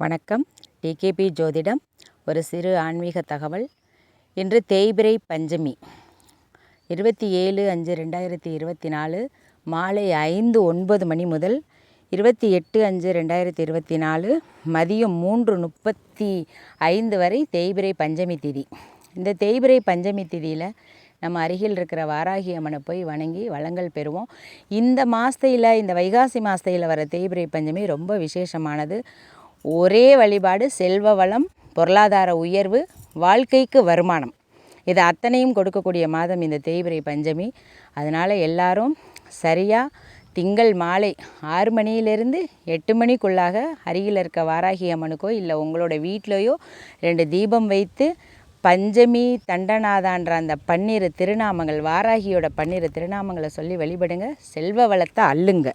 வணக்கம். டிகேபி ஜோதிடம் ஒரு சிறு ஆன்மீக தகவல். இன்று தேய்பிரை பஞ்சமி இருபத்தி ஏழு அஞ்சு ரெண்டாயிரத்தி இருபத்தி நாலு மாலை ஐந்து ஒன்பது மணி முதல் இருபத்தி எட்டு அஞ்சு ரெண்டாயிரத்தி இருபத்தி நாலு மதியம் மூன்று முப்பத்தி ஐந்து வரை தேய்பிரை பஞ்சமி திதி. இந்த தேய்பிரை பஞ்சமி திதியில் நம்ம அருகில் இருக்கிற வாராகி அம்மனை போய் வணங்கி வளங்கள் பெறுவோம். இந்த மாதத்தில் இந்த வைகாசி மாதத்தில் வர தேய்பிரை பஞ்சமி ரொம்ப விசேஷமானது. ஒரே வழிபாடு செல்வ வளம் பொருளாதார உயர்வு வாழ்க்கைக்கு வருமானம். இது அத்தனையும் கொடுக்கக்கூடிய மாதம் இந்த தேய்பிரை பஞ்சமி. அதனால் எல்லாரும் சரியாக திங்கள் மாலை ஆறு மணியிலிருந்து எட்டு மணிக்குள்ளாக அருகில் இருக்க வாராகி அம்மனுக்கோ இல்லை உங்களோட வீட்டிலையோ ரெண்டு தீபம் வைத்து பஞ்சமி தண்டநாதான்ற அந்த பன்னிரு திருநாமங்கள் வாராகியோட பன்னிரு திருநாமங்களை சொல்லி வழிபடுங்க. செல்வ வளத்தை அள்ளுங்க.